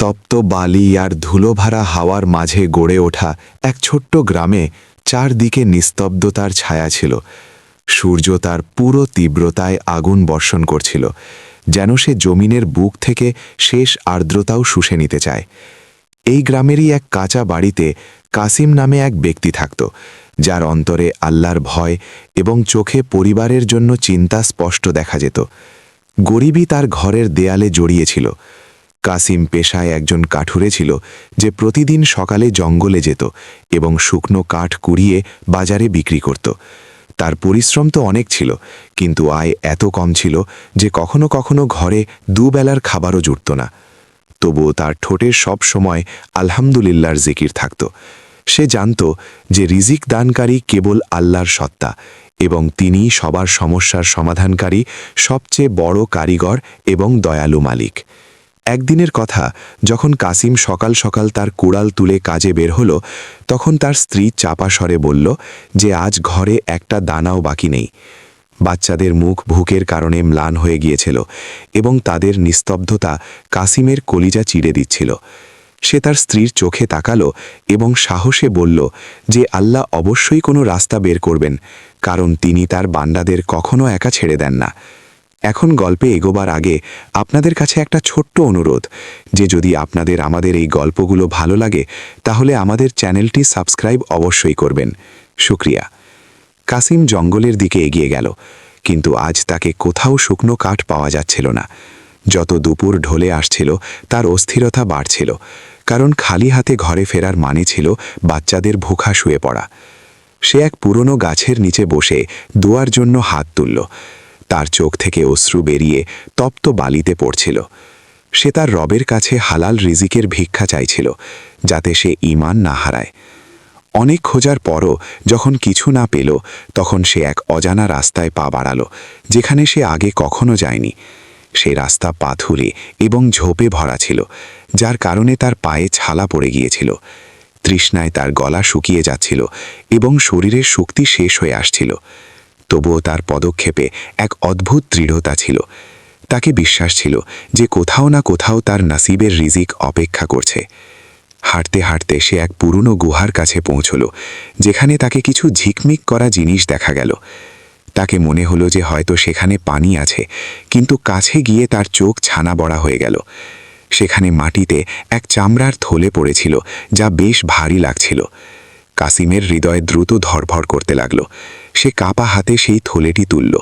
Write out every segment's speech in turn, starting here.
তপ্ত বালি আর ধুলোভারা হাওয়ার মাঝে গড়ে ওঠা এক ছোট্ট গ্রামে চারদিকে নিস্তব্ধতার ছায়া ছিল। সূর্য তার পুরো তীব্রতায় আগুন বর্ষণ করছিল, যেন সে জমিনের বুক থেকে শেষ আর্দ্রতাও শুষে নিতে চায়। এই গ্রামেরই এক কাঁচা বাড়িতে কাসিম নামে এক ব্যক্তি থাকত, যার অন্তরে আল্লাহর ভয় এবং চোখে পরিবারের জন্য চিন্তা স্পষ্ট দেখা যেত। গরিবই তার ঘরের দেয়ালে জড়িয়েছিল কাসিম পেশায় একজন কাঠুরে ছিল যে প্রতিদিন সকালে জঙ্গলে যেত এবং শুকনো কাঠ কুড়িয়ে বাজারে বিক্রি করত। তার পরিশ্রম তো অনেক ছিল, কিন্তু আয় এত কম ছিল যে কখনো কখনো ঘরে দুবেলার খাবারও জুটত না। তবুও তার ঠোঁটের সব সময় আলহামদুলিল্লাহর জিকির থাকত। সে জানত যে রিজিক দানকারী কেবল আল্লাহর সত্তা এবং তিনি সবার সমস্যার সমাধানকারী সবচেয়ে বড় কারিগর এবং দয়ালু মালিক। একদিনের কথা, যখন কাসিম সকাল সকাল তার কুড়াল তুলে কাজে বের হলো, তখন তার স্ত্রী চাপা স্বরে বলল যে আজ ঘরে একটা দানাও বাকি নেই। বাচ্চাদের মুখ ভুকের কারণে ম্লান হয়ে গিয়েছিল এবং তাদের নিস্তব্ধতা কাসিমের কলিজা চিড়ে দিচ্ছিল। সে তার স্ত্রীর চোখে তাকালো এবং সাহসে বলল যে আল্লাহ অবশ্যই কোনো রাস্তা বের করবেন, কারণ তিনি তার বান্দাদের কখনো একা ছেড়ে দেন না। এখন গল্পে এগোবার আগে আপনাদের কাছে একটা ছোট্ট অনুরোধ। যে যদি আপনাদের আমাদের এই গল্পগুলো ভালো লাগে, তাহলে আমাদের চ্যানেলটি সাবস্ক্রাইব অবশ্যই করবেন। শুক্রিয়া। কাসিম জঙ্গলের দিকে এগিয়ে গেল, কিন্তু আজ তাকে কোথাও শুকনো কাঠ পাওয়া যাচ্ছিল না। যত দুপুর ঢলে আসছিল, তার অস্থিরতা বাড়ছিল, কারণ খালি হাতে ঘরে ফেরার মানে ছিল বাচ্চাদের ভুখা শুয়ে পড়া। সে এক পুরনো গাছের নিচে বসে দোয়ার জন্য হাত তুলল। তার চোখ থেকে অশ্রু বেরিয়ে তপ্ত বালিতে পড়ছিল। সে তার রবের কাছে হালাল রিজিকের ভিক্ষা চাইছিল, যাতে সে ইমান না হারায়। অনেক খোঁজার পরও যখন কিছু না পেল, তখন সে এক অজানা রাস্তায় পা বাড়ালো, যেখানে সে আগে কখনো যায়নি। সে রাস্তা পাথুরে এবং ঝোপে ভরা ছিল, যার কারণে তার পায়ে ছালা পড়ে গিয়েছিল। তৃষ্ণায় তার গলা শুকিয়ে যাচ্ছিল এবং শরীরের শক্তি শেষ হয়ে আসছিল। তবুও তার পদক্ষেপে এক অদ্ভুত দৃঢ়তা ছিল। তাকে বিশ্বাস ছিল যে কোথাও না কোথাও তার নাসিবের রিজিক অপেক্ষা করছে। হাঁটতে হাঁটতে সে এক পুরনো গুহার কাছে পৌঁছল, যেখানে তাকে কিছু ঝিকমিক করা জিনিস দেখা গেল। তাকে মনে হলো যে হয়তো সেখানে পানি আছে, কিন্তু কাছে গিয়ে তার চোখ ছানা বড়া হয়ে গেল। সেখানে মাটিতে এক চামড়ার থলে পড়েছিল, যা বেশ ভারী লাগছিল। কাসিমের হৃদয় দ্রুত ধরভর করতে লাগল। সে কাপা হাতে সেই থলেটি তুলল।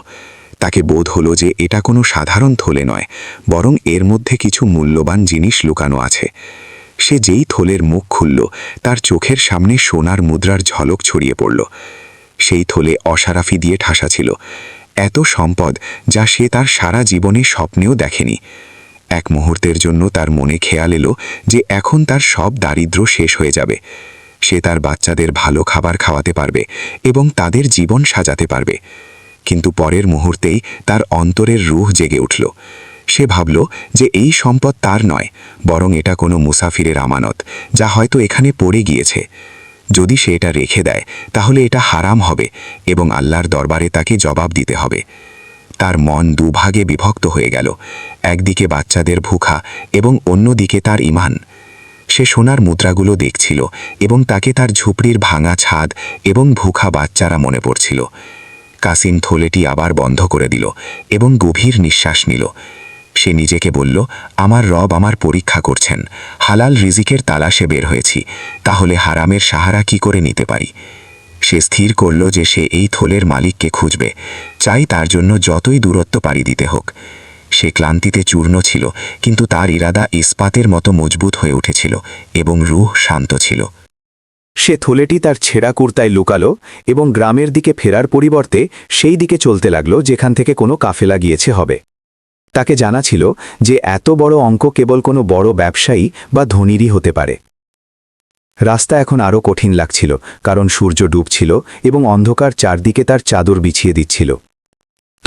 তাকে বোধ হলো যে এটা কোনো সাধারণ থলে নয়, বরং এর মধ্যে কিছু মূল্যবান জিনিস লুকানো আছে। সে যেই থলের মুখ খুলল, তার চোখের সামনে সোনার মুদ্রার ঝলক ছড়িয়ে পড়ল। সেই থলে অসারাফি দিয়ে ঠাসা ছিল। এত সম্পদ যা সে তার সারা জীবনে স্বপ্নেও দেখেনি। এক মুহূর্তের জন্য তার মনে খেয়াল এলো যে এখন তার সব দারিদ্র্য শেষ হয়ে যাবে। সে তার বাচ্চাদের ভালো খাবার খাওয়াতে পারবে এবং তাদের জীবন সাজাতে পারবে। কিন্তু পরের মুহূর্তেই তার অন্তরের রুহ জেগে উঠল। সে ভাবল যে এই সম্পদ তার নয়, বরং এটা কোনো মুসাফিরের আমানত, যা হয়তো এখানে পড়ে গিয়েছে। যদি সে এটা রেখে দেয়, তাহলে এটা হারাম হবে এবং আল্লাহর দরবারে তাকে জবাব দিতে হবে। তার মন দুভাগে বিভক্ত হয়ে গেল, একদিকে বাচ্চাদের ভুখা এবং অন্যদিকে তার ইমান সে সোনার মুদ্রাগুলো দেখছিল এবং তাকে তার ঝুপড়ির ভাঙা ছাদ এবং ভুখা বাচ্চারা মনে পড়ছিল। কাসিম থলেটি আবার বন্ধ করে দিল এবং গভীর নিঃশ্বাস নিল। সে নিজেকে বলল, আমার রব আমার পরীক্ষা করছেন। হালাল রিজিকের তালাশে বের হয়েছি। তাহলে হারামের সাহারা কি করে নিতে পারি? সে স্থির করল যে সে এই থলের মালিককে খুঁজবে। চাই তার জন্য যতই দূরত্ব পাড়ি দিতে হোক। সে ক্লান্তিতে চূর্ণ ছিল, কিন্তু তার ইরাদা ইস্পাতের মতো মজবুত হয়ে উঠেছিল এবং রুহ শান্ত ছিল। সে থলেটি তার ছেঁড়া কুর্তায় লুকালো এবং গ্রামের দিকে ফেরার পরিবর্তে সেই দিকে চলতে লাগল যেখান থেকে কোনো কাফেলা গিয়েছে হবে। তাকে জানা ছিল যে এত বড় অঙ্ক কেবল কোনো বড় ব্যবসায়ী বা ধনীরই হতে পারে। রাস্তা এখন আরও কঠিন লাগছিল, কারণ সূর্য ডুবছিল এবং অন্ধকার চারদিকে তার চাদর বিছিয়ে দিচ্ছিল।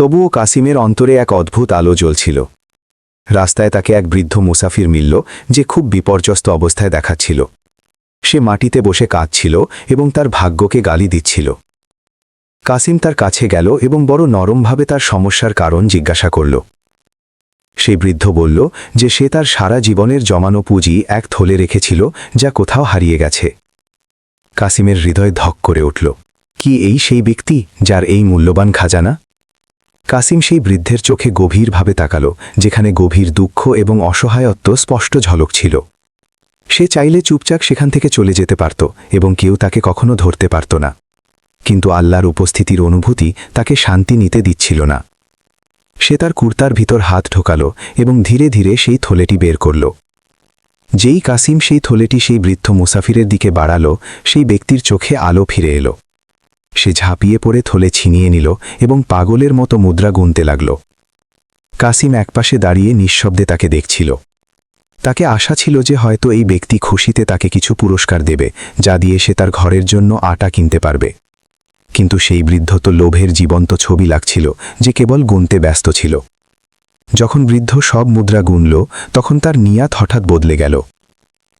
তবুও কাসিমের অন্তরে এক অদ্ভুত আলো জ্বলছিল। রাস্তায় তাকে এক বৃদ্ধ মুসাফির মিলল, যে খুব বিপর্যস্ত অবস্থায় দেখাচ্ছিল। সে মাটিতে বসে কাঁদছিল এবং তার ভাগ্যকে গালি দিচ্ছিল। কাসিম তার কাছে গেল এবং বড় নরমভাবে তার সমস্যার কারণ জিজ্ঞাসা করল। সেই বৃদ্ধ বলল যে সে তার সারা জীবনের জমানো পুঁজি এক থলে রেখেছিল, যা কোথাও হারিয়ে গেছে। কাসিমের হৃদয় ধক করে উঠল। কি এই সেই ব্যক্তি, যার এই মূল্যবান খাজানা? কাসিম সেই বৃদ্ধের চোখে গভীরভাবে তাকাল, যেখানে গভীর দুঃখ এবং অসহায়ত্ব স্পষ্ট ঝলক ছিল। সে চাইলে চুপচাপ সেখান থেকে চলে যেতে পারত এবং কেউ তাকে কখনো ধরতে পারত না। কিন্তু আল্লাহর উপস্থিতির অনুভূতি তাকে শান্তি নিতে দিচ্ছিল না। সে তার কুর্তার ভিতর হাত ঢোকাল এবং ধীরে ধীরে সেই থলেটি বের করল। যেই কাসিম সেই থলেটি সেই বৃদ্ধ মুসাফিরের দিকে বাড়াল, সেই ব্যক্তির চোখে আলো ফিরে এলো। সে ঝাঁপিয়ে পড়ে থলে ছিনিয়ে নিল এবং পাগলের মতো মুদ্রা গুনতে লাগল। কাসিম একপাশে দাঁড়িয়ে নিঃশব্দে তাকে দেখছিল। তাকে আশা ছিল যে হয়তো এই ব্যক্তি খুশিতে তাকে কিছু পুরস্কার দেবে, যা দিয়ে সে তার ঘরের জন্য আটা কিনতে পারবে। কিন্তু সেই বৃদ্ধ তো লোভের জীবন্ত ছবি লাগছিল, যে কেবল গুনতে ব্যস্ত ছিল। যখন বৃদ্ধ সব মুদ্রা গুনল, তখন তার নিয়াত হঠাৎ বদলে গেল।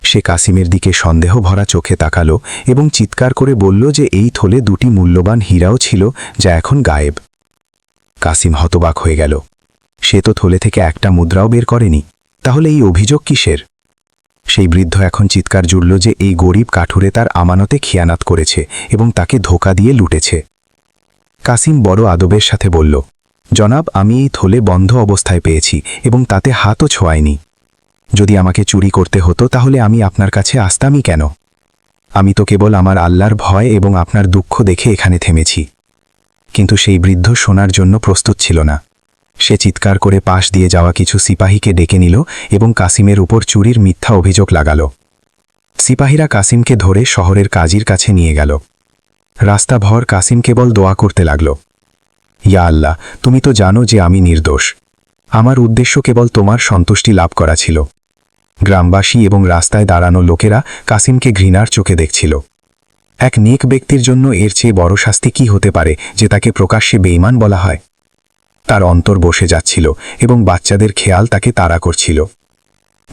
সে কাসিমের দিকে সন্দেহ ভরা চোখে তাকালো এবং চিৎকার করে বলল যে এই থলে দুটি মূল্যবান হীরাও ছিল যা এখন গায়েব। কাসিম হতবাক হয়ে গেল। সে তো থলে থেকে একটা মুদ্রাও বের করেনি। তাহলে এই অভিযোগ কিসের? সেই বৃদ্ধ এখন চিৎকার জুড়ল যে এই গরিব কাঠুরে তার আমানতে খিয়ানাত করেছে এবং তাকে ধোকা দিয়ে লুটেছে। কাসিম বড় আদবের সাথে বলল, জনাব, আমি এই থলে বন্ধ অবস্থায় পেয়েছি এবং তাতে হাতও ছোঁয়ায়নি যদি আমাকে চুরি করতে হতো, তাহলে আমি আপনার কাছে আসতামই কেন? আমি তো কেবল আমার আল্লাহর ভয় এবং আপনার দুঃখ দেখে এখানে থেমেছি। কিন্তু সেই বৃদ্ধ শোনার জন্য প্রস্তুত ছিল না। সে চিৎকার করে পাশ দিয়ে যাওয়া কিছু সিপাহীকে ডেকে নিল এবং কাসিমের উপর চুরির মিথ্যা অভিযোগ লাগাল। সিপাহীরা কাসিমকে ধরে শহরের কাজীর কাছে নিয়ে গেল। রাস্তাভর কাসিম কেবল দোয়া করতে লাগল। ইয়া আল্লাহ, তুমি তো জানো যে আমি নির্দোষ। আমার উদ্দেশ্য কেবল তোমার সন্তুষ্টি লাভ করা ছিল। গ্রামবাসী এবং রাস্তায় দাঁড়ানো লোকেরা কাসিমকে ঘৃণার চোখে দেখছিল। এক নেক ব্যক্তির জন্য এর চেয়ে বড় শাস্তি কি হতে পারে যে তাকে প্রকাশ্যে বেইমান বলা হয়? তার অন্তর বসে যাচ্ছিল এবং বাচ্চাদের খেয়াল তাকে তাড়া করছিল।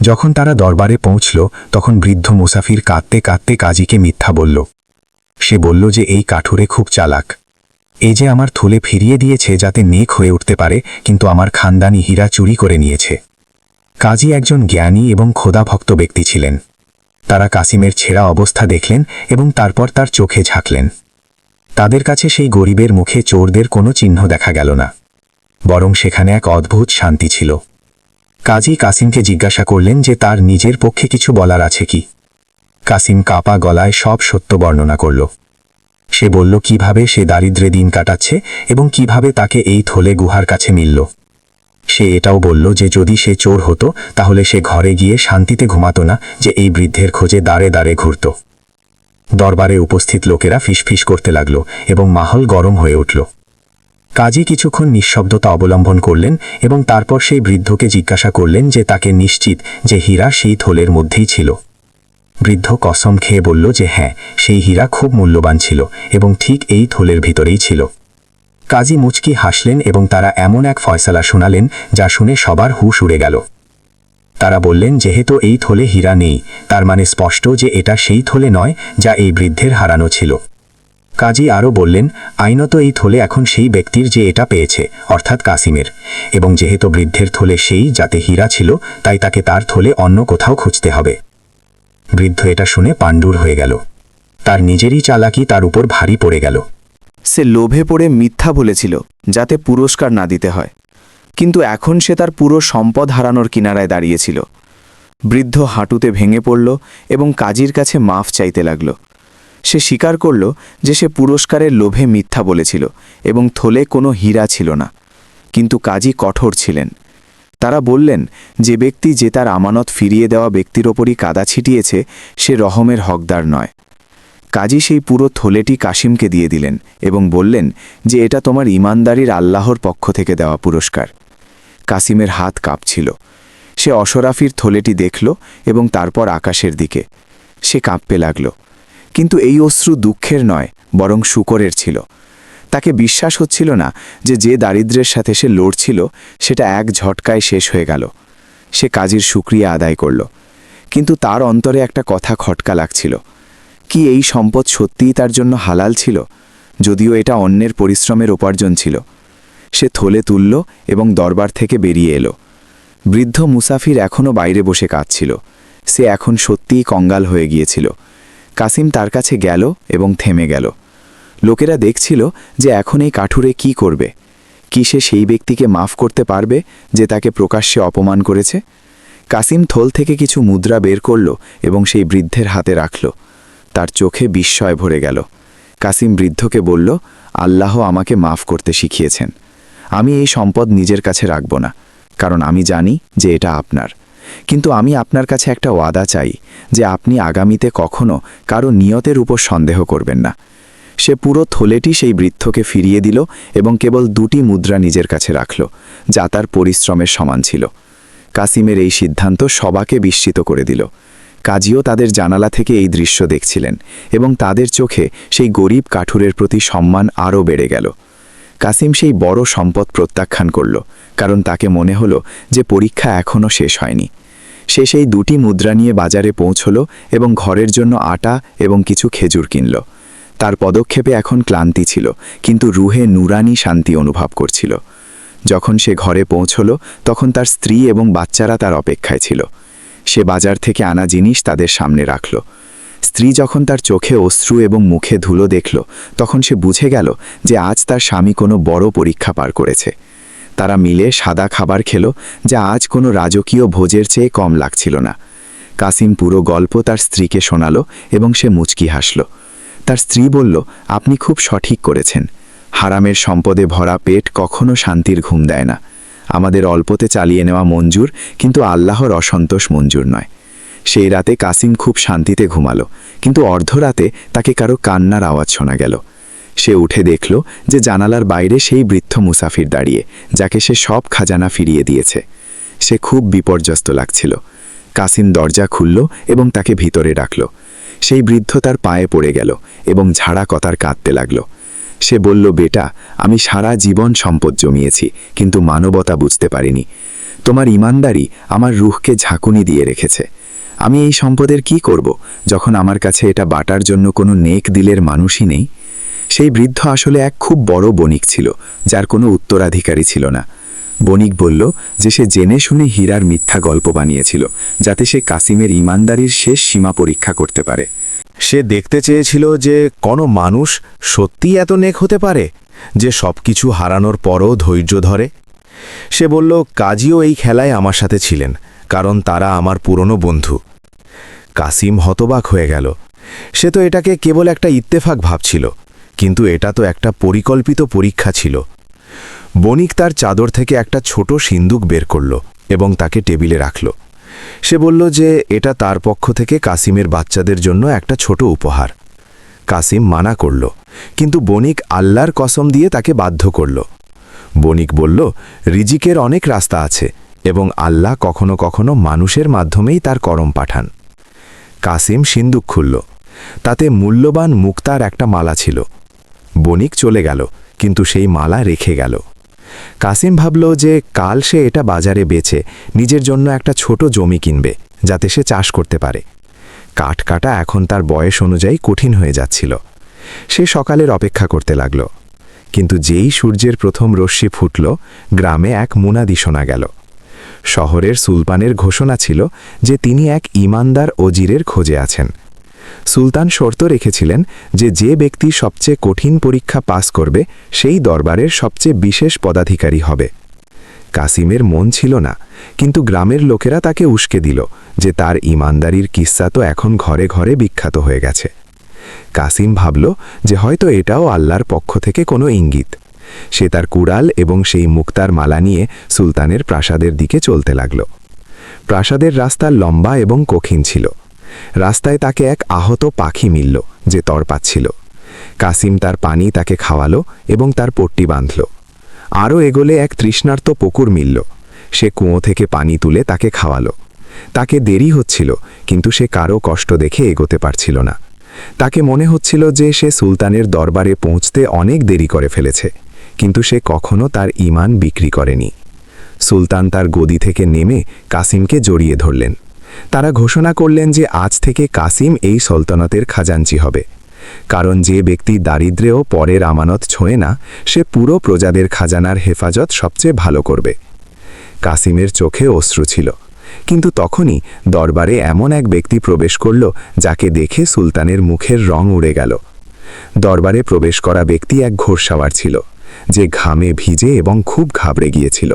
যখন তারা দরবারে পৌঁছল, তখন বৃদ্ধ মুসাফির কাঁদতে কাঁদতে কাজীকে মিথ্যা বলল। সে বলল যে এই কাঠুরে খুব চালাক। এই যে আমার থলে ফিরিয়ে দিয়েছে যাতে নেক হয়ে উঠতে পারে, কিন্তু আমার খানদানি হীরা চুরি করে নিয়েছে। কাজী একজন জ্ঞানী এবং খোদাভক্ত ব্যক্তি ছিলেন। তারা কাসিমের ছেঁড়া অবস্থা দেখলেন এবং তারপর তার চোখে ঝাঁকলেন। তাদের কাছে সেই গরিবের মুখে চোরদের কোনো চিহ্ন দেখা গেল না। বরং সেখানে এক অদ্ভুত শান্তি ছিল। কাজী কাসিমকে জিজ্ঞাসা করলেন যে তার নিজের পক্ষে কিছু বলার আছে কি? কাসিম কাপা গলায় সব সত্য বর্ণনা করল। সে বলল, কীভাবে সে দারিদ্রে দিন কাটাচ্ছে এবং কীভাবে তাকে এই থলে গুহার কাছে মিলল? সে এটাও বলল যে যদি সে চোর হতো, তাহলে সে ঘরে গিয়ে শান্তিতে ঘুমাতো না যে এই বৃদ্ধের খোঁজে দাঁড়ে দাঁড়ে ঘুরত। দরবারে উপস্থিত লোকেরা ফিসফিস করতে লাগল এবং মাহল গরম হয়ে উঠল। কাজী কিছুক্ষণ নিঃশব্দতা অবলম্বন করলেন এবং তারপর সেই বৃদ্ধকে জিজ্ঞাসা করলেন যে তাকে নিশ্চিত যে হীরা সেই থলের মধ্যেই ছিল। বৃদ্ধ কসম খেয়ে বলল যে হ্যাঁ সেই হীরা খুব মূল্যবান ছিল এবং ঠিক এই থলের ভিতরেই ছিল। কাজী মুচকি হাসলেন এবং তারা এমন এক ফয়সালা শোনালেন যা শুনে সবার হুশ উড়ে গেল। তারা বললেন, যেহেতু এই থলে হীরা নেই, তার মানে স্পষ্ট যে এটা সেই থলে নয় যা এই বৃদ্ধের হারানো ছিল। কাজী আরও বললেন, আইনত এই থলে এখন সেই ব্যক্তির যে এটা পেয়েছে, অর্থাৎ কাসিমের, এবং যেহেতু বৃদ্ধের থলে সেই যাতে হীরা ছিল, তাই তাকে তার থলে অন্য কোথাও খুঁজতে হবে। বৃদ্ধ এটা শুনে পাণ্ডুর হয়ে গেল। তার নিজেরই চালাকি তার উপর ভারী পড়ে গেল। সে লোভে পড়ে মিথ্যা বলেছিল, যাতে পুরস্কার না দিতে হয়। কিন্তু এখন সে তার পুরো সম্পদ হারানোর কিনারায় দাঁড়িয়েছিল। বৃদ্ধ হাঁটুতে ভেঙে পড়ল এবং কাজীর কাছে মাফ চাইতে লাগল। সে স্বীকার করল যে সে পুরস্কারের লোভে মিথ্যা বলেছিল এবং থলে কোনো হীরা ছিল না। কিন্তু কাজী কঠোর ছিলেন। তারা বললেন, যে ব্যক্তি যে তার আমানত ফিরিয়ে দেওয়া ব্যক্তির ওপরই কাদা ছিটিয়েছে, সে রহমের হকদার নয়। কাজী সেই পুরো থলেটি কাশিমকে দিয়ে দিলেন এবং বললেন যে এটা তোমার ইমানদারির আল্লাহর পক্ষ থেকে দেওয়া পুরস্কার। কাসিমের হাত কাঁপছিল। সে অশরাফির থলেটি দেখল এবং তারপর আকাশের দিকে। সে কাঁপতে লাগল। কিন্তু এই অশ্রু দুঃখের নয়, বরং শুকরের ছিল। তাকে বিশ্বাস হচ্ছিল না যে যে দারিদ্র্যের সাথে সে লড়ছিল, সেটা এক ঝটকায় শেষ হয়ে গেল। সে কাজীর সুক্রিয়া আদায় করল। কিন্তু তার অন্তরে একটা কথা খটকা লাগছিল। কি এই সম্পদ সত্যিই তার জন্য হালাল ছিল, যদিও এটা অন্যের পরিশ্রমের উপার্জন ছিল? সে থলে তুলল এবং দরবার থেকে বেরিয়ে এলো। বৃদ্ধ মুসাফির এখনও বাইরে বসে কাঁদছিল। সে এখন সত্যিই কঙ্গাল হয়ে গিয়েছিল। কাসিম তার কাছে গেল এবং থেমে গেল। লোকেরা দেখছিল যে এখন এই কাঠুরে কি করবে। কি সে সেই ব্যক্তিকে মাফ করতে পারবে যে তাকে প্রকাশ্যে অপমান করেছে? কাসিম থল থেকে কিছু মুদ্রা বের করল এবং সেই বৃদ্ধের হাতে রাখল। তার চোখে বিস্ময় ভরে গেল। কাসিম বৃদ্ধকে বলল, আল্লাহ আমাকে মাফ করতে শিখিয়েছেন। আমি এই সম্পদ নিজের কাছে রাখব না, কারণ আমি জানি যে এটা আপনার। কিন্তু আমি আপনার কাছে একটা ওয়াদা চাই, যে আপনি আগামীতে কখনো কারও নিয়তের উপর সন্দেহ করবেন না। সে পুরো থলেটি সেই বৃদ্ধকে ফিরিয়ে দিল এবং কেবল দুটি মুদ্রা নিজের কাছে রাখল, যা তার পরিশ্রমের সমান ছিল। কাসিমের এই সিদ্ধান্ত সবাকে বিস্মিত করে দিল। কাজীও তাদের জানালা থেকে এই দৃশ্য দেখছিলেন এবং তাদের চোখে সেই গরিব কাঠুরের প্রতি সম্মান আরও বেড়ে গেল। কাসিম সেই বড় সম্পদ প্রত্যাখ্যান করল, কারণ তাকে মনে হলো যে পরীক্ষা এখনও শেষ হয়নি। সে সেই দুটি মুদ্রা নিয়ে বাজারে পৌঁছল এবং ঘরের জন্য আটা এবং কিছু খেজুর কিনল। তার পদক্ষেপে এখন ক্লান্তি ছিল, কিন্তু রুহে নুরানি শান্তি অনুভব করছিল। যখন সে ঘরে পৌঁছল, তখন তার স্ত্রী এবং বাচ্চারা তার অপেক্ষায় ছিল। সে বাজার থেকে আনা জিনিস তাদের সামনে রাখল। স্ত্রী যখন তার চোখে অশ্রু এবং মুখে ধুলো দেখল, তখন সে বুঝে গেল যে আজ তার স্বামী কোনো বড় পরীক্ষা পার করেছে। তারা মিলে সাদা খাবার খেল, যা আজ কোনো রাজকীয় ভোজের চেয়ে কম লাগছিল না। কাসিম পুরো গল্প তার স্ত্রীকে শোনালো এবং সে মুচকি হাসল। তার স্ত্রী বলল, আপনি খুব সঠিক করেছেন। হারামের সম্পদে ভরা পেট কখনো শান্তির ঘুম দেয় না। আমাদের অল্পতে চালিয়ে নেওয়া মঞ্জুর কিন্তু আল্লাহর অসন্তোষ মঞ্জুর নয়। সেই রাতে কাসিম খুব শান্তিতে ঘুমালো, কিন্তু অর্ধরাতে তাকে কারও কান্নার আওয়াজ শোনা গেল। সে উঠে দেখল যে জানালার বাইরে সেই বৃদ্ধ মুসাফির দাঁড়িয়ে, যাকে সে সব খাজানা ফিরিয়ে দিয়েছে। সে খুব বিপর্যস্ত লাগছিল। কাসিম দরজা খুলল এবং তাকে ভিতরে ডাকল সেই বৃদ্ধ তার পায়ে পড়ে গেল এবং ঝাড়া কথার কাঁদতে লাগল। সে বলল, বেটা, আমি সারা জীবন সম্পদ জমিয়েছি, কিন্তু মানবতা বুঝতে পারিনি। তোমার ইমানদারি আমার রুহকে ঝাঁকুনি দিয়ে রেখেছে। আমি এই সম্পদের কি করব, যখন আমার কাছে এটা বাটার জন্য কোনো নেক দিলের মানুষই নেই? সেই বৃদ্ধ আসলে এক খুব বড় বণিক ছিল, যার কোনো উত্তরাধিকারী ছিল না। বণিক বলল যে সে জেনে শুনে হীরার মিথ্যা গল্প বানিয়েছিল, যাতে সে কাসিমের ইমানদারির শেষ সীমা পরীক্ষা করতে পারে। সে দেখতে চেয়েছিল যে কোনো মানুষ সত্যিই এত নেক হতে পারে যে সব কিছু হারানোর পরও ধৈর্য ধরে। সে বলল, কাজীও এই খেলায় আমার সাথে ছিলেন, কারণ তারা আমার পুরনো বন্ধু। কাসিম হতবাক হয়ে গেল। সে তো এটাকে কেবল একটা ইত্তেফাক ভাবছিল, কিন্তু এটা তো একটা পরিকল্পিত পরীক্ষা ছিল। বণিক তার চাদর থেকে একটা ছোট সিন্দুক বের করল এবং তাকে টেবিলে রাখল। সে বলল যে, এটা তার পক্ষ থেকে কাসিমের বাচ্চাদের জন্য একটা ছোট উপহার। কাসিম মানা করল, কিন্তু বণিক আল্লাহর কসম দিয়ে তাকে বাধ্য করল। বণিক বলল, রিজিকের অনেক রাস্তা আছে এবং আল্লাহ কখনো কখনো মানুষের মাধ্যমেই তার করম পাঠান। কাসিম সিন্দুক খুলল। তাতে মূল্যবান মুক্তার একটা মালা ছিল। বণিক চলে গেল, কিন্তু সেই মালা রেখে গেল। কাসিম ভাবল যে কাল সে এটা বাজারে বেচে নিজের জন্য একটা ছোট জমি কিনবে, যাতে সে চাষ করতে পারে। কাঠ কাটা এখন তার বয়স অনুযায়ী কঠিন হয়ে যাচ্ছিল। সে সকালের অপেক্ষা করতে লাগল। কিন্তু যেই সূর্যের প্রথম রশ্মি ফুটল, গ্রামে এক মুনাদি শোনা গেল। শহরের সুলতানের ঘোষণা ছিল যে তিনি এক ইমানদার অজিরের খোঁজে আছেন। সুলতান শর্ত রেখেছিলেন যে যে ব্যক্তি সবচেয়ে কঠিন পরীক্ষা পাস করবে, সেই দরবারের সবচেয়ে বিশেষ পদাধিকারী হবে। কাসিমের মন ছিল না, কিন্তু গ্রামের লোকেরা তাকে উস্কে দিল যে তার ইমানদারির কিস্সা তো এখন ঘরে ঘরে বিখ্যাত হয়ে গেছে। কাসিম ভাবল যে হয়তো এটাও আল্লাহর পক্ষ থেকে কোনো ইঙ্গিত। সে তার কুড়াল এবং সেই মুক্তার মালা নিয়ে সুলতানের প্রাসাদের দিকে চলতে লাগল। প্রাসাদের রাস্তা লম্বা এবং কঠিন ছিল। রাস্তায় তাকে এক আহত পাখি মিলল, যে তর পাচ্ছিল কাসিম তার পানি তাকে খাওয়ালো এবং তার পট্টি বাঁধল। আরও এগোলে এক তৃষ্ণার্ত পুকুর মিলল। সে কুঁয়ো থেকে পানি তুলে তাকে খাওয়ালো। তাকে দেরি হচ্ছিল, কিন্তু সে কারও কষ্ট দেখে এগোতে পারছিল না। তাকে মনে হচ্ছিল যে সে সুলতানের দরবারে পৌঁছতে অনেক দেরি করে ফেলেছে, কিন্তু সে কখনো তার ইমান বিক্রি করেনি। সুলতান তার গদি থেকে নেমে কাসিমকে জড়িয়ে ধরলেন। তারা ঘোষণা করলেন যে আজ থেকে কাসিম এই সলতনতের খাজাঞ্চি হবে। কারণ যে ব্যক্তি দারিদ্র্যেও পরের আমানত ছোঁয় না, সে পুরো প্রজাদের খাজানার হেফাজত সবচেয়ে ভালো করবে। কাসিমের চোখে অশ্রু ছিল। কিন্তু তখনই দরবারে এমন এক ব্যক্তি প্রবেশ করল, যাকে দেখে সুলতানের মুখের রং উড়ে গেল। দরবারে প্রবেশ করা ব্যক্তি এক ঘোরসাওয়ার ছিল, যে ঘামে ভিজে এবং খুব ঘাবড়ে গিয়েছিল।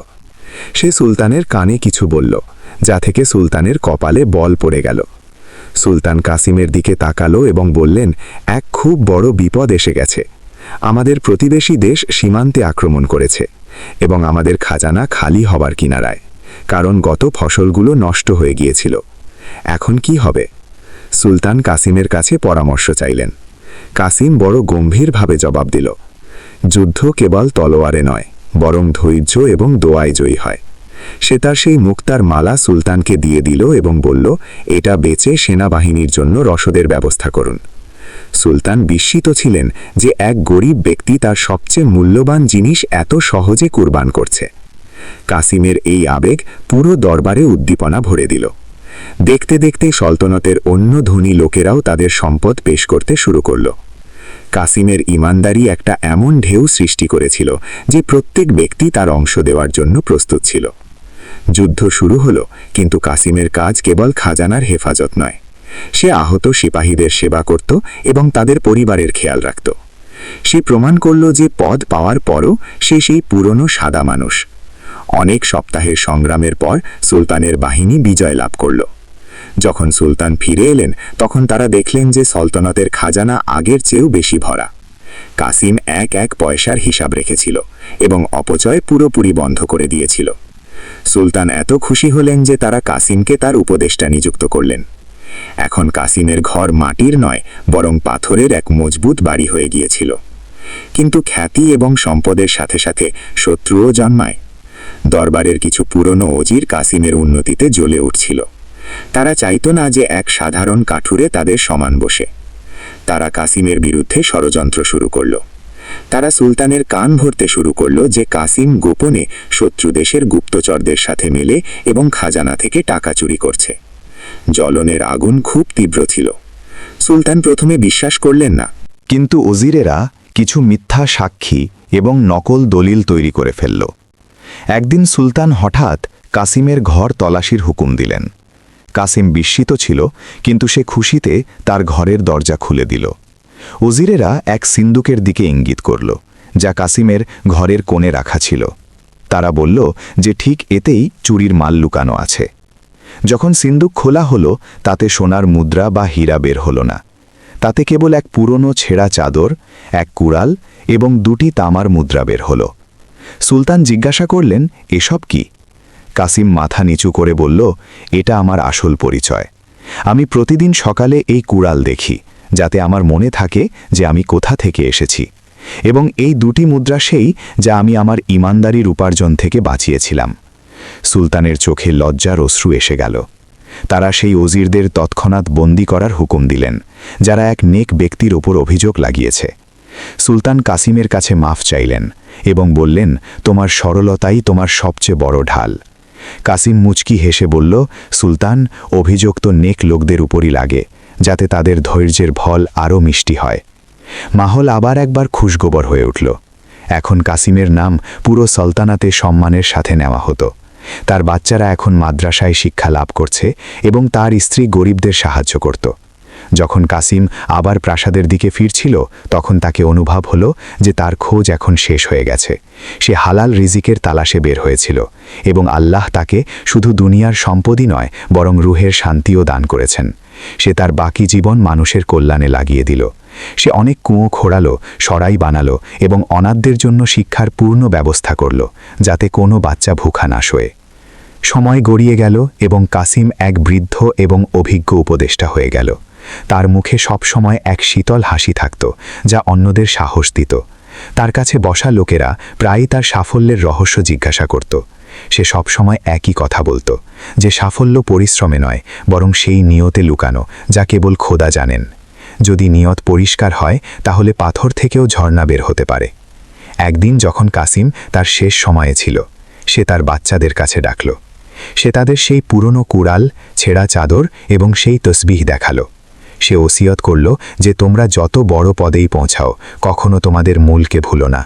সে সুলতানের কানে কিছু বলল, যা থেকে সুলতানের কপালে বল পড়ে গেল। সুলতান কাসিমের দিকে তাকালো এবং বললেন, এক খুব বড় বিপদ এসে গেছে। আমাদের প্রতিবেশী দেশ সীমান্তে আক্রমণ করেছে এবং আমাদের খাজানা খালি হবার কিনারায়, কারণ গত ফসলগুলো নষ্ট হয়ে গিয়েছিল। এখন কি হবে? সুলতান কাসিমের কাছে পরামর্শ চাইলেন। কাসিম বড় গম্ভীরভাবে জবাব দিল, যুদ্ধ কেবল তলোয়ারে নয় বরং ধৈর্য এবং দোয়ায় জয়ী হয়। সে তার সেই মুক্তার মালা সুলতানকে দিয়ে দিল এবং বলল, এটা বেচে সেনাবাহিনীর জন্য রসদের ব্যবস্থা করুন। সুলতান বিস্মিত ছিলেন যে এক গরিব ব্যক্তি তার সবচেয়ে মূল্যবান জিনিস এত সহজে কুরবান করছে। কাসিমের এই আবেগ পুরো দরবারে উদ্দীপনা ভরে দিল। দেখতে দেখতে সলতনতের অন্য ধনী লোকেরাও তাদের সম্পদ পেশ করতে শুরু করল। কাসিমের ইমানদারি একটা এমন ঢেউ সৃষ্টি করেছিল যে প্রত্যেক ব্যক্তি তার অংশ দেওয়ার জন্য প্রস্তুত ছিল। যুদ্ধ শুরু হলো, কিন্তু কাসিমের কাজ কেবল খাজানার হেফাজত নয়। সে আহত সিপাহীদের সেবা করত এবং তাদের পরিবারের খেয়াল রাখত। সে প্রমাণ করল যে পদ পাওয়ার পরও সে সেই পুরনো সাদা মানুষ। অনেক সপ্তাহের সংগ্রামের পর সুলতানের বাহিনী বিজয় লাভ করল। যখন সুলতান ফিরে এলেন, তখন তারা দেখলেন যে সলতনতের খাজানা আগের চেয়েও বেশি ভরা। কাসিম এক এক পয়সার হিসাব রেখেছিল এবং অপচয় পুরোপুরি বন্ধ করে দিয়েছিল। সুলতান এত খুশি হলেন যে তারা কাসিমকে তার উপদেষ্টা নিযুক্ত করলেন। এখন কাসিমের ঘর মাটির নয়, বরং পাথরের এক মজবুত বাড়ি হয়ে গিয়েছিল। কিন্তু খ্যাতি এবং সম্পদের সাথে সাথে শত্রুও জন্মায়। দরবারের কিছু পুরনো অজির কাসিমের উন্নতিতে জ্বলে উঠছিল। তারা চাইতো না যে এক সাধারণ কাঠুরে তাদের সমান বসে। তারা কাসিমের বিরুদ্ধে ষড়যন্ত্র শুরু করল। তারা সুলতানের কান ভরতে শুরু করল যে কাসিম গোপনে শত্রু দেশের গুপ্তচরদের সাথে মেলে এবং খাজানা থেকে টাকা চুরি করছে। জ্বলনের আগুন খুব তীব্র ছিল। সুলতান প্রথমে বিশ্বাস করলেন না। কিন্তু ওজিরেরা কিছু মিথ্যা সাক্ষী এবং নকল দলিল তৈরি করে ফেলল। একদিন সুলতান হঠাৎ কাসিমের ঘর তলাশির হুকুম দিলেন। কাসিম বিস্মিত ছিল, কিন্তু সে খুশিতে তার ঘরের দরজা খুলে দিল। ওজিরেরা এক সিন্দুকের দিকে ইঙ্গিত করল, যা কাসিমের ঘরের কোণে রাখা ছিল। তারা বলল যে ঠিক এতেই চুরির মাল লুকানো আছে। যখন সিন্দুক খোলা হলো, তাতে সোনার মুদ্রা বা হীরা বের হলো না। তাতে কেবল এক পুরনো ছেঁড়া চাদর, এক কুড়াল এবং দুটি তামার মুদ্রা বের হল। সুলতান জিজ্ঞাসা করলেন, এসব কি? কাসিম মাথা নিচু করে বলল, এটা আমার আসল পরিচয়। আমি প্রতিদিন সকালে এই কুড়াল দেখি, যাতে আমার মনে থাকে যে আমি কোথা থেকে এসেছি। এবং এই দুটি মুদ্রা সেই যা আমি আমার ইমানদারির উপার্জন থেকে বাঁচিয়েছিলাম। সুলতানের চোখে লজ্জার অশ্রু এসে গেল। তারা সেই ওজিরদের তৎক্ষণাৎ বন্দি করার হুকুম দিলেন, যারা এক নেক ব্যক্তির ওপর অভিযোগ লাগিয়েছে। সুলতান কাসিমের কাছে মাফ চাইলেন এবং বললেন, তোমার সরলতাই তোমার সবচেয়ে বড় ঢাল। কাসিম মুচকি হেসে বলল, সুলতান, অভিযোগ তো নেক লোকদের উপরই লাগে, যাতে তাদের ধৈর্যের ভল আরও মিষ্টি হয়। মাহল আবার একবার খুশগোবর হয়ে উঠল। এখন কাসিমের নাম পুরো সলতানাতে সম্মানের সাথে নেওয়া হতো। তার বাচ্চারা এখন মাদ্রাসায় শিক্ষা লাভ করছে এবং তার স্ত্রী গরিবদের সাহায্য করত। যখন কাসিম আবার প্রাসাদের দিকে ফিরছিল, তখন তাকে অনুভব হলো যে তার খোঁজ এখন শেষ হয়ে গেছে। সে হালাল রিজিকের তালাশে বের হয়েছিল এবং আল্লাহ তাকে শুধু দুনিয়ার সম্পদই নয়, বরং রুহের শান্তিও দান করেছেন। সে তার বাকি জীবন মানুষের কল্যাণে লাগিয়ে দিল। সে অনেক কুঁয়ো খোড়ালো, সরাই বানালো এবং অনাথদের জন্য শিক্ষার পূর্ণ ব্যবস্থা করল, যাতে কোনো বাচ্চা ভুখা না শোয়ে। সময় গড়িয়ে গেল এবং কাসিম এক বৃদ্ধ এবং অভিজ্ঞ উপদেষ্টা হয়ে গেল। তার মুখে সবসময় এক শীতল হাসি থাকত, যা অন্যদের সাহস দিত। তার কাছে বসা লোকেরা প্রায়ই তার সাফল্যের রহস্য জিজ্ঞাসা করত। সে সবসময় একই কথা বলতো, যে সাফল্য পরিশ্রমে নয়, বরং সেই নিয়তে লুকানো, যা কেবল খোদা জানেন। যদি নিয়ত পরিষ্কার হয়, তাহলে পাথর থেকেও ঝর্ণা বের হতে পারে। একদিন যখন কাসিম তার শেষ সময়ে ছিল, সে তার বাচ্চাদের কাছে ডাকল। সে তাদের সেই পুরনো কুড়াল, ছেঁড়া চাদর এবং সেই তসবিহ দেখাল। সে ওসিয়ত করল যে তোমরা যত বড় পদেই পৌঁছাও, কখনো তোমাদের মূলকে ভুলো না।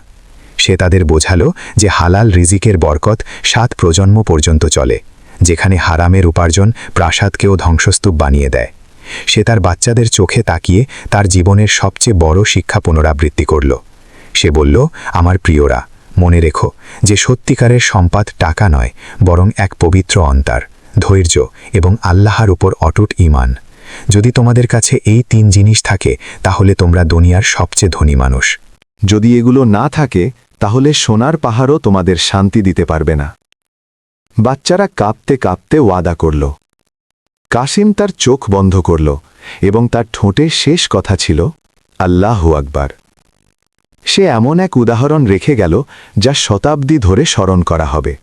সে তাদের বোঝালো যে হালাল রিজিকের বরকত সাত প্রজন্ম পর্যন্ত চলে, যেখানে হারামের উপার্জন প্রাসাদকেও ধ্বংসস্তূপ বানিয়ে দেয়। সে তার বাচ্চাদের চোখে তাকিয়ে তার জীবনের সবচেয়ে বড় শিক্ষা পুনরাবৃত্তি করল। সে বলল, আমার প্রিয়রা, মনে রেখো যে সত্যিকারের সম্পাদ টাকা নয়, বরং এক পবিত্র অন্তার, ধৈর্য এবং আল্লাহর উপর অটুট ইমান যদি তোমাদের কাছে এই তিন জিনিস থাকে, তাহলে তোমরা দুনিয়ার সবচেয়ে ধনী মানুষ। যদি এগুলো না থাকে, তাহলে সোনার পাহাড়ও তোমাদের শান্তি দিতে পারবে না। বাচ্চারা কাঁপতে কাঁপতে ওয়াদা করল। কাসিম তার চোখ বন্ধ করল এবং তার ঠোঁটে শেষ কথা ছিল, আল্লাহ আকবার। সে এমন এক উদাহরণ রেখে গেল যা শতাব্দী ধরে স্মরণ করা হবে।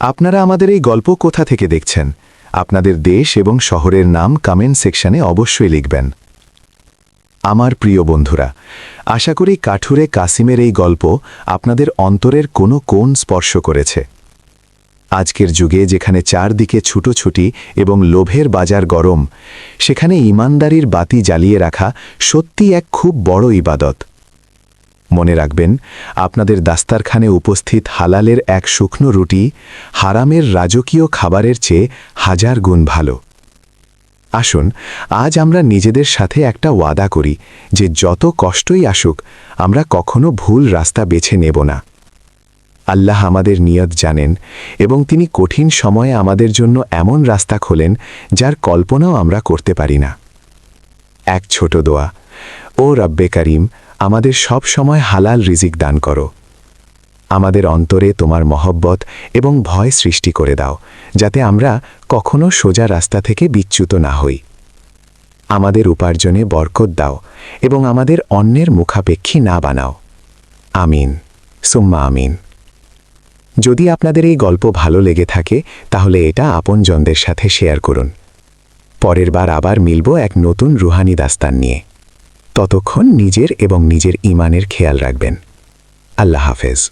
আপনারা আমাদের এই গল্প কোথা থেকে দেখছেন? আপনাদের দেশ এবং শহরের নাম কমেন্ট সেকশনে অবশ্যই লিখবেন। আমার প্রিয় বন্ধুরা, আশা করি কাঠুরে কাসিমের এই গল্প আপনাদের অন্তরের কোনো কোণ স্পর্শ করেছে। আজকের যুগে যেখানে চারদিকে ছুটোছুটি এবং লোভের বাজার গরম, সেখানে ইমানদারির বাতি জ্বালিয়ে রাখা সত্যি এক খুব বড় ইবাদত। মনে রাখবেন, আপনাদের দাস্তারখানে উপস্থিত হালালের এক শুকনো রুটি হারামের রাজকীয় খাবারের চেয়ে হাজার গুণ ভালো। আসুন, আজ আমরা নিজেদের সাথে একটা ওয়াদা করি যে যত কষ্টই আসুক, আমরা কখনো ভুল রাস্তা বেছে নেব না। আল্লাহ আমাদের নিয়ত জানেন এবং তিনি কঠিন সময়ে আমাদের জন্য এমন রাস্তা খোলেন যার কল্পনাও আমরা করতে পারি না। এক ছোট দোয়া, ও রব্বে করিম আমাদের সব সময় হালাল রিজিক দান করো। আমাদের অন্তরে তোমার মহব্বত এবং ভয় সৃষ্টি করে দাও, যাতে আমরা কখনো সোজা রাস্তা থেকে বিচ্যুত না হই। আমাদের উপার্জনে বরকত দাও এবং আমাদের অন্যের মুখাপেক্ষী না বানাও। আমিন। সুম্মা আমিন। যদি আপনাদের এই গল্প ভালো লেগে থাকে, তাহলে এটা আপনজনদের সাথে শেয়ার করুন। পরের বার আবার মিলব এক নতুন রুহানি দাস্তান নিয়ে। ততক্ষণ নিজের এবং নিজের ইমানের খেয়াল রাখবেন। আল্লাহ হাফেজ।